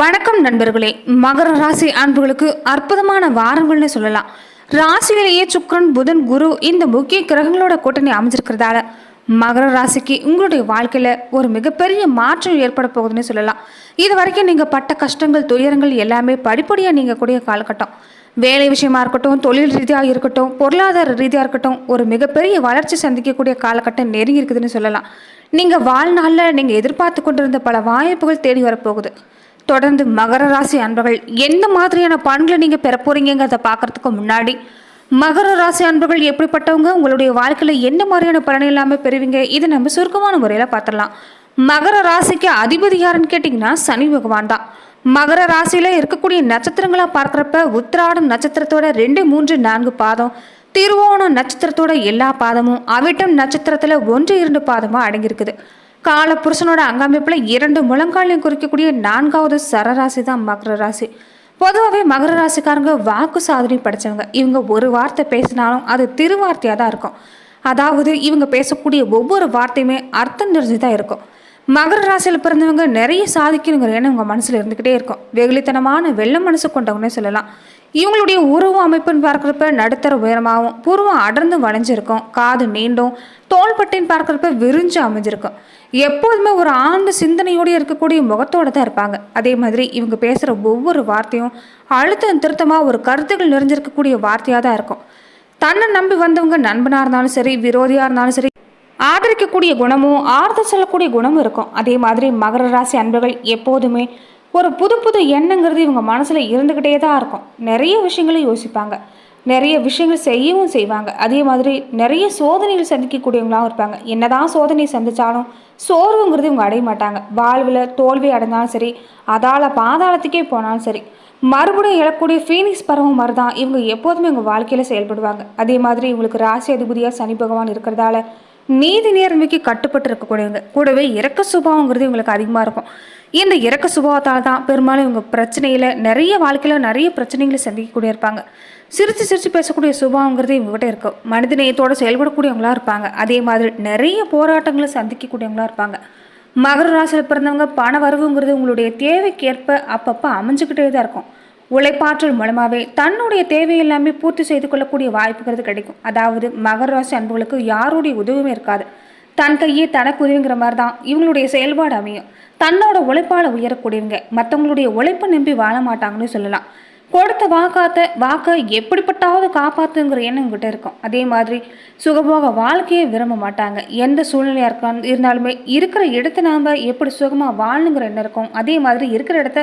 வணக்கம் நண்பர்களே. மகர ராசி அன்புகளுக்கு அற்புதமான வாரங்கள்னு சொல்லலாம். ராசியிலேயே சுக்கிரன் புதன் குரு இந்த முக்கிய கிரகங்களோட கூட்டணி அமைஞ்சிருக்கிறதால மகர ராசிக்கு உங்களுடைய வாழ்க்கையில் ஒரு மிகப்பெரிய மாற்றம் ஏற்பட போகுதுன்னு சொல்லலாம். இது வரைக்கும் நீங்கள் பட்ட கஷ்டங்கள் துயரங்கள் எல்லாமே படிப்படியாக நீங்கள் கூடிய காலகட்டம். வேலை விஷயமா இருக்கட்டும் தொழில் ரீதியாக இருக்கட்டும் பொருளாதார ரீதியாக இருக்கட்டும் ஒரு மிகப்பெரிய வளர்ச்சி சந்திக்கக்கூடிய காலகட்டம் நெருங்கி இருக்குதுன்னு சொல்லலாம். நீங்கள் வாழ்நாளில் நீங்கள் எதிர்பார்த்து கொண்டிருந்த பல வாய்ப்புகள் தேடி வரப்போகுது. தொடர்ந்து மகர ராசி அன்பர்கள் எந்த மாதிரியான பலன்களை நீங்கள் பெற போறீங்கிறத பார்க்கறதுக்கு முன்னாடி மகர ராசி அன்பர்கள் எப்படிப்பட்டவங்க உங்களுடைய வாழ்க்கையில் என்ன மாதிரியான பலன் இல்லாமல் பெறுவீங்க இதை நம்ம சுருக்கமான முறையில் பார்த்துடலாம். மகர ராசிக்கு அதிபதி யாருன்னு கேட்டிங்கன்னா சனி பகவான் தான். மகர ராசியில் இருக்கக்கூடிய நட்சத்திரங்களாக பார்க்குறப்ப உத்திராடம் நட்சத்திரத்தோட ரெண்டு மூன்று நான்கு பாதம் திருவோணம் நட்சத்திரத்தோட எல்லா பாதமும் அவிட்டம் நட்சத்திரத்தில் ஒன்று இரண்டு பாதமும் அடங்கியிருக்குது. கால புருஷனோட அங்கமைப்புல இரண்டு முழங்காலையும் குறிக்கக்கூடிய நான்காவது சரராசி தான் மகர ராசி. பொதுவாகவே மகர ராசிக்காரங்க வாக்கு சாதனை படித்தவங்க இவங்க ஒரு வார்த்தை பேசினாலும் அது திருவார்த்தையாக தான் இருக்கும். அதாவது இவங்க பேசக்கூடிய ஒவ்வொரு வார்த்தையுமே அர்த்தம் நிறைஞ்சு தான் இருக்கும். மகர ராசியில் பிறந்தவங்க நிறைய சாதிக்கணுங்கிற எண்ணம் உங்கள் மனசில் இருந்துக்கிட்டே இருக்கும். வெகுளித்தனமான வெள்ள மனசு கொண்டவங்கன்னே சொல்லலாம். இவங்களுடைய உருவ அமைப்புன்னு பார்க்குறப்ப நடுத்தர உயரமாகவும் பூர்வம் அடர்ந்து வளைஞ்சிருக்கும் காது நீண்டும் தோள்பட்டைன்னு பார்க்குறப்ப விரிஞ்சு அமைஞ்சிருக்கும். எப்போதுமே ஒரு ஆழ்ந்த சிந்தனையோடு இருக்கக்கூடிய முகத்தோடு தான் இருப்பாங்க. அதே மாதிரி இவங்க பேசுகிற ஒவ்வொரு வார்த்தையும் அழுத்தம் திருத்தமாக ஒரு கருத்துக்கள் நிறைஞ்சிருக்கக்கூடிய வார்த்தையாக தான் இருக்கும். தன்னை நம்பி வந்தவங்க நண்பனாக இருந்தாலும் சரி விரோதியாக இருந்தாலும் சரி ஆதரிக்கக்கூடிய குணமும் ஆறுதல் சொல்லக்கூடிய குணமும் இருக்கும். அதே மாதிரி மகர ராசி அன்பர்கள் எப்போதுமே ஒரு புது புது எண்ணங்கிறது இவங்க மனசில் இருந்துக்கிட்டே தான் இருக்கும். நிறைய விஷயங்களை யோசிப்பாங்க. நிறைய விஷயங்கள் செய்யவும் செய்வாங்க. அதே மாதிரி நிறைய சோதனைகள் சந்திக்கக்கூடியவங்களாகவும் இருப்பாங்க. என்னதான் சோதனை சந்தித்தாலும் சோர்வுங்கிறது இவங்க அடைய மாட்டாங்க. வாழ்வில் தோல்வி அடைந்தாலும் சரி அதால பாதாளத்துக்கே போனாலும் சரி மறுபடியும் எழக்கூடிய ஃபீனிக்ஸ் பருவம் மாதிரி தான் இவங்க எப்போதுமே இவங்க வாழ்க்கையில் செயல்படுவாங்க. அதே மாதிரி இவங்களுக்கு ராசி அதிபதியாக சனி பகவான் இருக்கிறதால நீதி நேர்மைக்கு கட்டுப்பட்டு இருக்கக்கூடியவங்க. கூடவே இறக்க சுபாவங்கிறது இவங்களுக்கு அதிகமாக இருக்கும். இந்த இறக்க சுபாவத்தால் தான் பெரும்பாலும் இவங்க பிரச்சனையில் நிறைய வாழ்க்கையில் நிறைய பிரச்சனைகளை சந்திக்கக்கூடிய இருப்பாங்க. சிரித்து சிரித்து பேசக்கூடிய சுபாவங்கிறது இவங்ககிட்ட இருக்கும். மனித நேயத்தோடு இருப்பாங்க. அதே மாதிரி நிறைய போராட்டங்களை சந்திக்கக்கூடியவங்களாக இருப்பாங்க. மகர ராசியில் பிறந்தவங்க பண வரவுங்கிறது உங்களுடைய தேவைக்கேற்ப அப்பப்போ அமைஞ்சுக்கிட்டே தான் இருக்கும். உழைப்பாற்றல் மூலமாகவே தன்னுடைய தேவை எல்லாமே பூர்த்தி செய்து கொள்ளக்கூடிய வாய்ப்புங்கிறது கிடைக்கும். அதாவது மகர ராசி அன்புகளுக்கு யாருடைய உதவியுமே இருக்காது. தன் கையே தனக்கு உதவிங்கிற மாதிரி தான் இவங்களுடைய செயல்பாடு அமையும். தன்னோட உழைப்பால் உயரக்கூடியவங்க. மற்றவங்களுடைய உழைப்பை நம்பி வாழ மாட்டாங்கன்னு சொல்லலாம். கொடுத்த வாக்காத்த வாக்கை எப்படிப்பட்டாவது காப்பாற்றுங்கிற எண்ணம் உங்ககிட்ட இருக்கும். அதே மாதிரி சுகபோக வாழ்க்கையை விரும்ப மாட்டாங்க. எந்த சூழ்நிலையாக இருக்கா இருந்தாலுமே இருக்கிற இடத்த நாம் எப்படி சுகமாக வாழணுங்கிற எண்ணம் இருக்கும். அதே மாதிரி இருக்கிற இடத்த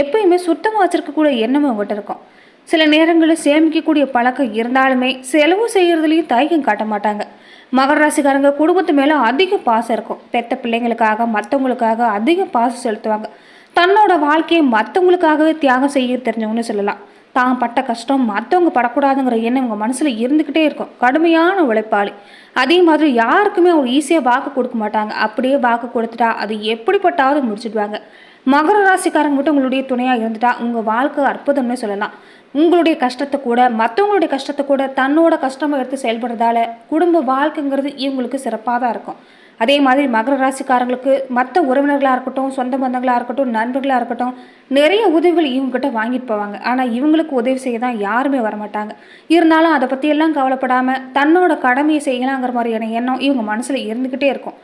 எப்பயுமே சுத்தமாக வச்சுருக்கக்கூடிய எண்ணமும் உங்ககிட்ட இருக்கும். சில நேரங்களில் சேமிக்கக்கூடிய பழக்கம் இருந்தாலுமே செலவு செய்கிறதுலையும் தயக்கம் காட்ட மாட்டாங்க. மகர ராசிக்காரங்க குடும்பத்து மேலே அதிக பாசம் இருக்கும். பெத்த பிள்ளைங்களுக்காக மற்றவங்களுக்காக அதிக பாசம் செலுத்துவாங்க. தன்னோட வாழ்க்கையை மற்றவங்களுக்காகவே தியாகம் செய்ய தெரிஞ்சவங்கன்னு சொல்லலாம். தான் பட்ட கஷ்டம் மற்றவங்க படக்கூடாதுங்கிற எண்ணம் உங்கள் மனசில் இருந்துக்கிட்டே இருக்கும். கடுமையான உழைப்பாளி. அதே மாதிரி யாருக்குமே அவங்க ஈஸியாக வாக்கு கொடுக்க மாட்டாங்க. அப்படியே வாக்கு கொடுத்துட்டா அது எப்படிப்பட்டாவது முடிச்சிடுவாங்க. மகர ராசிக்காரங்க மட்டும் உங்களுடைய துணையாக இருந்துட்டா உங்கள் வாழ்க்கை அற்புதம்னு சொல்லலாம். உங்களுடைய கஷ்டத்தை கூட மற்றவங்களுடைய கஷ்டத்தை கூட தன்னோட கஷ்டமாக எடுத்து செயல்படுறதால குடும்ப வாழ்க்கைங்கிறது இவங்களுக்கு சிறப்பாக தான் இருக்கும். அதே மாதிரி மகர ராசிக்காரங்களுக்கு மற்ற உறவினர்களாக இருக்கட்டும் சொந்த பந்தங்களாக இருக்கட்டும் நண்பர்களாக இருக்கட்டும் நிறைய உதவிகள் இவங்ககிட்ட வாங்கிட்டு போவாங்க. ஆனால் இவங்களுக்கு உதவி செய்ய தான் யாருமே வரமாட்டாங்க. இருந்தாலும் அதை பற்றியெல்லாம் கவலைப்படாமல் தன்னோட கடமையை செய்யலாங்கிற மாதிரியான எண்ணம் இவங்க மனசில் இருந்துக்கிட்டே இருக்கும்.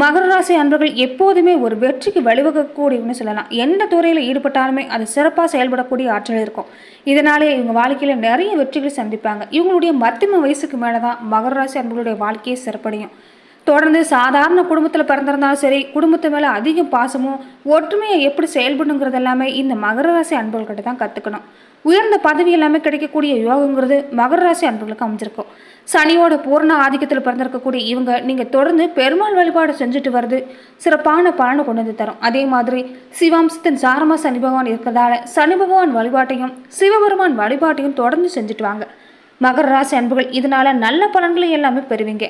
மகர ராசி அன்பர்கள் எப்போதுமே ஒரு வெற்றிக்கு வழிவகுக்கக்கூடியன்னு சொல்லலாம். எந்த துறையில் ஈடுபட்டாலுமே அது சிறப்பாக செயல்படக்கூடிய ஆற்றல் இருக்கும். இதனாலே இவங்க வாழ்க்கையில் நிறைய வெற்றிகளை சந்திப்பாங்க. இவங்களுடைய மத்தியம வயசுக்கு மேலே தான் மகர ராசி அன்பர்களுடைய வாழ்க்கையே சிறப்படையும். தொடர்ந்து சாதாரண குடும்பத்தில் பிறந்திருந்தாலும் சரி குடும்பத்து மேலே அதிக பாசமும் ஒற்றுமையை எப்படி செயல்படணுங்கிறது எல்லாமே இந்த மகர ராசி அன்பர்கள்கிட்ட தான் கற்றுக்கணும் உயர்ந்த பதவி எல்லாமே கிடைக்கக்கூடிய யோகங்கிறது மகர ராசி அன்பர்களுக்கு அமைஞ்சிருக்கும். சனியோட பூர்ண ஆதிக்கத்தில் பிறந்திருக்கக்கூடிய இவங்க நீங்கள் தொடர்ந்து பெருமாள் வழிபாடு செஞ்சுட்டு வருது சிறப்பான பலனை கொண்டு வந்து தரும். அதே மாதிரி சிவாம்சத்தின் சாரமா சனி பகவான் இருக்கிறதால சனி பகவான் வழிபாட்டையும் சிவபெருமான் வழிபாட்டையும் தொடர்ந்து செஞ்சுட்டு வாங்க. மகர ராசி அன்புகள் இதனால நல்ல பலன்களை எல்லாமே பெறுவீங்க.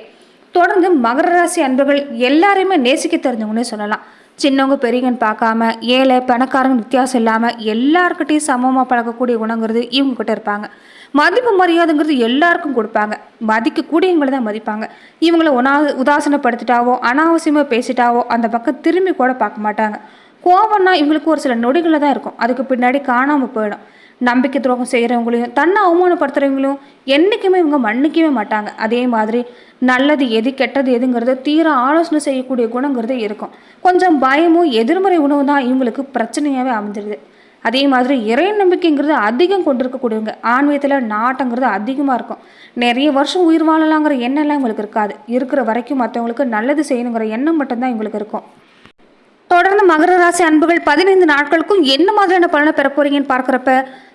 தொடர்ந்து மகர ராசி அன்பர்கள் எல்லாரையுமே நேசிக்க தெரிஞ்சவங்கன்னே சொல்லலாம். சின்னவங்க பெரியவங்கன்னு பார்க்காம ஏழை பணக்காரங்க வித்தியாசம் இல்லாமல் எல்லாருக்கிட்டையும் சமமாக பழகக்கூடிய குணங்கிறது இவங்ககிட்ட இருப்பாங்க. மதிப்பு மரியாதைங்கிறது எல்லாருக்கும் கொடுப்பாங்க. மதிக்கக்கூடியவங்களை தான் மதிப்பாங்க. இவங்கள உனா உதாசனப்படுத்திட்டாவோ அனாவசியமாக பேசிட்டாவோ அந்த பக்கம் திரும்பி கூட பார்க்க மாட்டாங்க. கோபம்னா இவங்களுக்கு ஒரு சில நொடிகளில் தான் இருக்கும். அதுக்கு பின்னாடி காணாமல் போயிடும். நம்பிக்கை துரோகம் செய்கிறவங்களையும் தன்னை அவமானப்படுத்துகிறவங்களையும் என்றைக்குமே இவங்க மன்னிக்கவே மாட்டாங்க. அதே மாதிரி நல்லது எது கெட்டது எதுங்கிறத தீர ஆலோசனை செய்யக்கூடிய குணங்கிறது இருக்கும். கொஞ்சம் பயமும் எதிர்மறை உணவு தான் இவங்களுக்கு பிரச்சனையாகவே அமைஞ்சிருது. அதே மாதிரி இறை நம்பிக்கைங்கிறது அதிகம் கொண்டிருக்கக்கூடியவங்க. ஆன்மீகத்தில் நாட்டங்கிறது அதிகமாக இருக்கும். நிறைய வருஷம் உயிர் வாழலாங்கிற எண்ணம்லாம் இவங்களுக்கு இருக்காது. இருக்கிற வரைக்கும் மற்றவங்களுக்கு நல்லது செய்யணுங்கிற எண்ணம் மட்டும்தான் இவங்களுக்கு இருக்கும். தொடர்ந்து மகர ராசி அன்புகள் பதினைந்து நாட்களுக்கும் என்ன மாதிரியான பலனை பெற போறீங்கன்னு பார்க்குறப்ப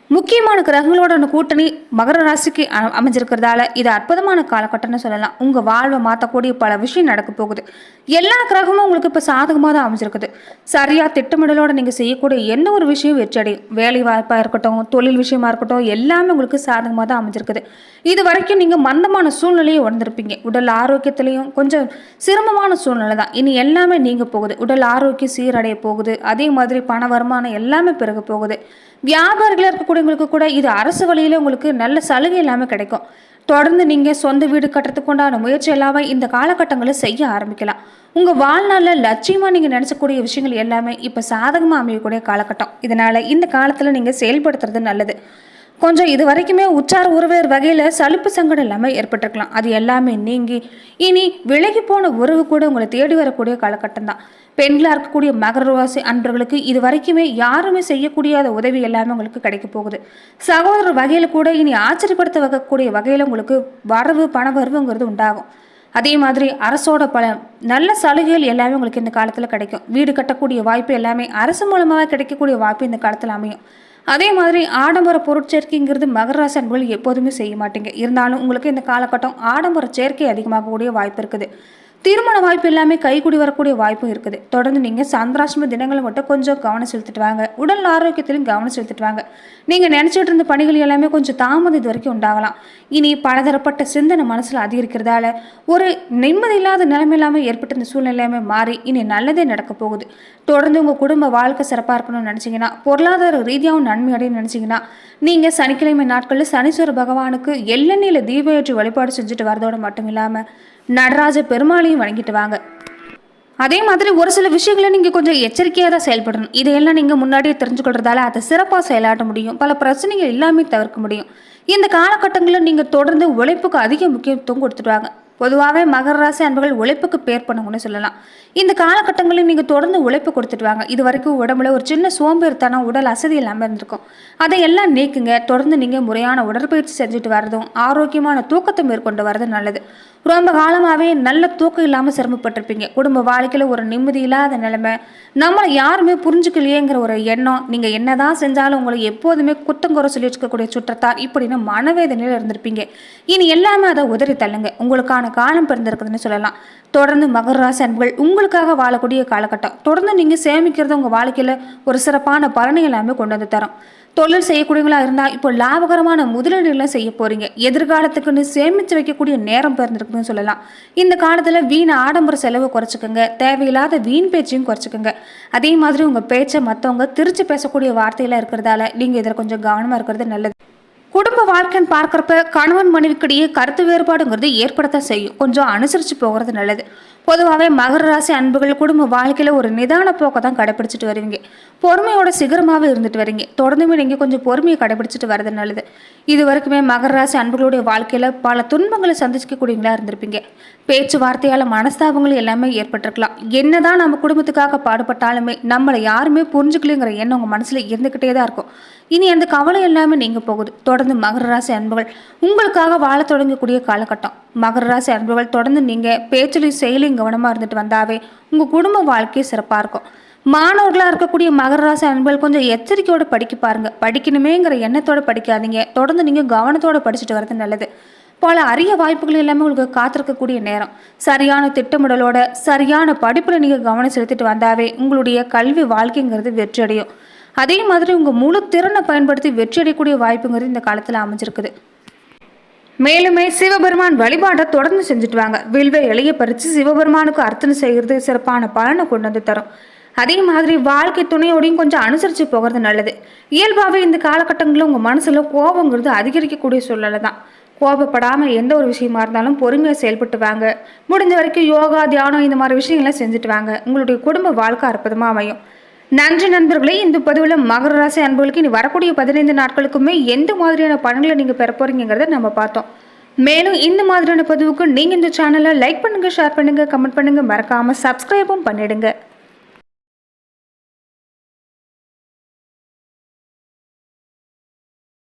முக்கியமான கிரகங்களோட கூட்டணி மகர ராசிக்கு அ- அமைஞ்சிருக்கிறதால இது அற்புதமான காலகட்டம்னு சொல்லலாம். உங்கள் வாழ்வை மாற்றக்கூடிய பல விஷயம் நடக்க போகுது. எல்லா கிரகமும் உங்களுக்கு இப்போ சாதகமாக தான் அமைஞ்சிருக்குது. சரியாக திட்டமிடலோட நீங்கள் செய்யக்கூடிய எந்த ஒரு விஷயம் வெற்றியடையும் வேலை வாய்ப்பாக இருக்கட்டும் தொழில் விஷயமா இருக்கட்டும் எல்லாமே உங்களுக்கு சாதகமாக தான் அமைஞ்சிருக்குது. இது வரைக்கும் நீங்கள் மந்தமான சூழ்நிலையை உணர்ந்திருப்பீங்க. உடல் ஆரோக்கியத்திலையும் கொஞ்சம் சிரமமான சூழ்நிலை தான். இனி எல்லாமே நீங்க போகுது. உடல் ஆரோக்கியம் சீரடைய போகுது. அதே மாதிரி பண வருமானம் எல்லாமே பிறகு போகுது. வியாபாரிகளாக இருக்கக்கூடியவங்களுக்கு கூட இது அரசு வழியில் உங்களுக்கு நல்ல சலுகை இல்லாமல் கிடைக்கும். தொடர்ந்து நீங்கள் சொந்த வீடு கட்டுறதுக்கு உண்டான முயற்சி எல்லாமே இந்த காலகட்டங்களில் செய்ய ஆரம்பிக்கலாம். உங்கள் வாழ்நாளில் லட்சியமாக நீங்கள் நினச்சக்கூடிய விஷயங்கள் எல்லாமே இப்போ சாதகமாக அமையக்கூடிய காலகட்டம். இதனால் இந்த காலத்தில் நீங்கள் செயல்படுத்துறது நல்லது. கொஞ்சம் இது வரைக்குமே உச்சார உறவினர் வகையில் சலுப்பு சங்கடம் எல்லாமே ஏற்பட்டிருக்கலாம். அது எல்லாமே நீங்கி இனி விலகி போன உறவு கூட உங்களை தேடி வரக்கூடிய காலகட்டம் தான். பெண்களாக இருக்கக்கூடிய மகர ராசி அன்பர்களுக்கு இது வரைக்குமே யாருமே செய்யக்கூடியாத உதவி எல்லாமே உங்களுக்கு கிடைக்க போகுது. சகோதரர் வகையில் கூட இனி ஆச்சரியப்படுத்த வைக்கக்கூடிய வகையில் உங்களுக்கு வரவு பண வரவுங்கிறது உண்டாகும். அதே மாதிரி அரசோட பல நல்ல சலுகைகள் எல்லாமே உங்களுக்கு இந்த காலத்தில் கிடைக்கும். வீடு கட்டக்கூடிய வாய்ப்பு எல்லாமே அரசு மூலமாக கிடைக்கக்கூடிய வாய்ப்பு இந்த காலத்தில் அமையும். அதே மாதிரி ஆடம்பர பொருட்சேர்க்கைங்கிறது மகர ராசி எப்போதுமே செய்ய மாட்டீங்க. இருந்தாலும் உங்களுக்கு இந்த காலகட்டம் ஆடம்பர சேர்க்கை அதிகமாகக்கூடிய வாய்ப்பு இருக்குது. திருமண வாய்ப்பு எல்லாமே கைகூடி வரக்கூடிய வாய்ப்பும் இருக்குது. தொடர்ந்து நீங்கள் சந்திராஷ்டம தினங்களை மட்டும் கொஞ்சம் கவனம் செலுத்திட்டு வாங்க. உடல் ஆரோக்கியத்திலும் கவனம் செலுத்திட்டு வாங்க. நீங்கள் நினச்சிட்டு இருந்த பணிகள் எல்லாமே கொஞ்சம் தாமதம் இது வரைக்கும் உண்டாகலாம். இனி பலதரப்பட்ட சிந்தனை மனசில் அதிகரிக்கிறதால ஒரு நிம்மதி இல்லாத நிலைமை இல்லாமல் ஏற்பட்ட இந்த சூழ்நிலையுமே மாறி இனி நல்லதே நடக்க போகுது. தொடர்ந்து உங்கள் குடும்ப வாழ்க்கை சிறப்பாக இருக்கணும்னு நினச்சிங்கன்னா பொருளாதார ரீதியாகவும் நன்மை அடையணும்னு நினச்சிங்கன்னா நீங்கள் சனிக்கிழமை நாட்களில் சனீஸ்வர பகவானுக்கு எள்ளெண்ணில தீபேற்றி வழிபாடு செஞ்சுட்டு வரதோடு மட்டும் இல்லாமல் நடராஜ பெருமாளையும் வணங்கிட்டு வாங்க. அதே மாதிரி ஒரு சில விஷயங்களை நீங்கள் கொஞ்சம் எச்சரிக்கையாக தான் செயல்படணும். இதையெல்லாம் நீங்கள் முன்னாடியே தெரிஞ்சுக்கொள்றதால அதை சிறப்பாக செயலாட்ட முடியும். பல பிரச்சனைகள் எல்லாமே தவிர்க்க முடியும். இந்த காலகட்டங்களில் நீங்கள் தொடர்ந்து உழைப்புக்கு அதிக முக்கியத்துவம் கொடுத்துடுவாங்க பொதுவாகவே மகர ராசி அன்பர்கள் உழைப்புக்கு பேர் பண்ணவங்கன்னு சொல்லலாம். இந்த காலகட்டங்களில் நீங்கள் தொடர்ந்து உழைப்பு கொடுத்துட்டு வாங்க. இது வரைக்கும் உடம்புல ஒரு சின்ன சோம்பேறித்தனம் உடல் அசதி இல்லாமல் இருந்திருக்கும். அதை எல்லாம் நீக்குங்க. தொடர்ந்து நீங்கள் முறையான உடற்பயிற்சி செஞ்சுட்டு வரதும் ஆரோக்கியமான தூக்கத்தை மேற்கொண்டு வரதும் நல்லது. ரொம்ப காலமாகவே நல்ல தூக்கம் இல்லாமல் சிரமப்பட்டிருப்பீங்க. குடும்ப வாழ்க்கையில் ஒரு நிம்மதி இல்லாத நிலைமை. நம்மளை யாருமே புரிஞ்சுக்கலையேங்கிற ஒரு எண்ணம். நீங்கள் என்ன தான் செஞ்சாலும் உங்களை எப்போதுமே குத்தங்குறை சொல்லி வச்சுக்கக்கூடிய சுற்றத்தார் இப்படின்னு மனவேதனையில் இருந்திருப்பீங்க. இனி எல்லாமே அதை உதறி தள்ளுங்க. உங்களுக்கான காலம் பிறந்திருக்குதுன்னு சொல்லலாம். தொடர்ந்து மகர ராசி அன்புகள் உங்களுக்காக வாழக்கூடிய காலகட்டம். தொடர்ந்து நீங்கள் சேமிக்கிறது உங்கள் வாழ்க்கையில் ஒரு சிறப்பான பலனை எல்லாமே கொண்டு வந்து தரும். தொழில் செய்யக்கூடியவங்களா இருந்தால் இப்போ லாபகரமான முதலீடுகளை செய்ய போறீங்க. எதிர்காலத்துக்குன்னு சேமித்து வைக்கக்கூடிய நேரம் பிறந்திருக்குன்னு சொல்லலாம். இந்த காலத்தில் வீண் ஆடம்பர செலவு குறைச்சிக்கோங்க. தேவையில்லாத வீண் பேச்சையும் குறைச்சிக்கோங்க. அதே மாதிரி உங்கள் பேச்சை மற்றவங்க திருச்சி பேசக்கூடிய வார்த்தையெல்லாம் இருக்கிறதால நீங்கள் இதில் கொஞ்சம் கவனமாக இருக்கிறது நல்லது. குடும்ப வாழ்க்கைன்னு பார்க்குறப்ப கணவன் மனைவிக்கிடையே கருத்து வேறுபாடுங்கிறது ஏற்படத்தான் செய்யும். கொஞ்சம் அனுசரித்து போகிறது நல்லது. பொதுவாகவே மகர ராசி அன்புகள் குடும்ப வாழ்க்கையில் ஒரு நிதான போக்கை தான் கடைப்பிடிச்சிட்டு வருவீங்க. பொறுமையோட சிகரமாகவே இருந்துட்டு வரீங்க. தொடர்ந்துமே நீங்கள் கொஞ்சம் பொறுமையை கடைப்பிடிச்சிட்டு வரது நல்லது. இது வரைக்குமே மகர ராசி அன்புகளுடைய வாழ்க்கையில் பல துன்பங்களை சந்திக்கக்கூடியவங்களா இருந்திருப்பீங்க. பேச்சுவார்த்தையால் மனஸ்தாபங்கள் எல்லாமே ஏற்பட்டிருக்கலாம். என்னதான் நம்ம குடும்பத்துக்காக பாடுபட்டாலுமே நம்மளை யாருமே புரிஞ்சுக்கலைங்கிற எண்ணம் உங்கள் மனசில் இருந்துக்கிட்டே தான் இருக்கும். இனி அந்த கவலை எல்லாமே நீங்கள் போகுது. தொடர்ந்து மகர ராசி அன்புகள் உங்களுக்காக வாழ தொடங்கக்கூடிய காலகட்டம். மகர ராசி அன்புகள் தொடர்ந்து நீங்கள் பேச்சிலையும் செயலையும் கவனமாக இருந்துட்டு வந்தாவே உங்கள் குடும்ப வாழ்க்கையே சிறப்பாக இருக்கும். மாணவர்களாக இருக்கக்கூடிய மகர ராசி அன்புகள் கொஞ்சம் எச்சரிக்கையோடு படிக்க பாருங்கள் படிக்கணுமேங்கிற எண்ணத்தோடு படிக்காதீங்க. தொடர்ந்து நீங்கள் கவனத்தோடு படிச்சுட்டு வரது நல்லது. பல அரிய வாய்ப்புகள் எல்லாமே உங்களுக்கு காத்திருக்கக்கூடிய நேரம். சரியான திட்டமிடலோட சரியான படிப்பில் நீங்கள் கவனம் செலுத்திட்டு வந்தாவே உங்களுடைய கல்வி வாழ்க்கைங்கிறது வெற்றியடையும். அதே மாதிரி உங்கள் முழு திறனை பயன்படுத்தி வெற்றியடையக்கூடிய வாய்ப்புங்கிறது இந்த காலத்தில் அமைஞ்சிருக்குது. மேலுமே சிவபெருமான் வழிபாட்டை தொடர்ந்து செஞ்சுட்டு வாங்க. வில்வை இலைய பறித்து சிவபெருமானுக்கு அர்த்தனை செய்கிறது சிறப்பான பலனை கொண்டு வந்து தரும். அதே மாதிரி வாழ்க்கை துணையோடையும் கொஞ்சம் அனுசரித்து போகிறது நல்லது. இயல்பாகவே இந்த காலகட்டங்களில் உங்கள் மனசில் கோபங்கிறது அதிகரிக்கக்கூடிய சூழ்நிலை தான் கோபப்படாமல் எந்த ஒரு விஷயமா இருந்தாலும் பொறுமையாக செயல்பட்டு வாங்க முடிஞ்ச வரைக்கும் யோகா தியானம் இந்த மாதிரி விஷயங்கள்லாம் செஞ்சுட்டு வாங்க உங்களுடைய குடும்ப வாழ்க்கை அற்புதமாக அமையும். நன்றி நண்பர்களே இந்த பதிவில் மகர ராசி அன்பர்களுக்கு இனி வரக்கூடிய பதினைந்து நாட்களுக்குமே எந்த மாதிரியான பலன்களை நீங்கள் பெற போறீங்கிறத நம்ம பார்த்தோம். மேலும் இந்த மாதிரியான பதிவுக்கு நீங்கள் இந்த சேனலை லைக் பண்ணுங்கள் ஷேர் பண்ணுங்கள் கமெண்ட் பண்ணுங்கள் மறக்காமல் சப்ஸ்கிரைபும் பண்ணிடுங்க.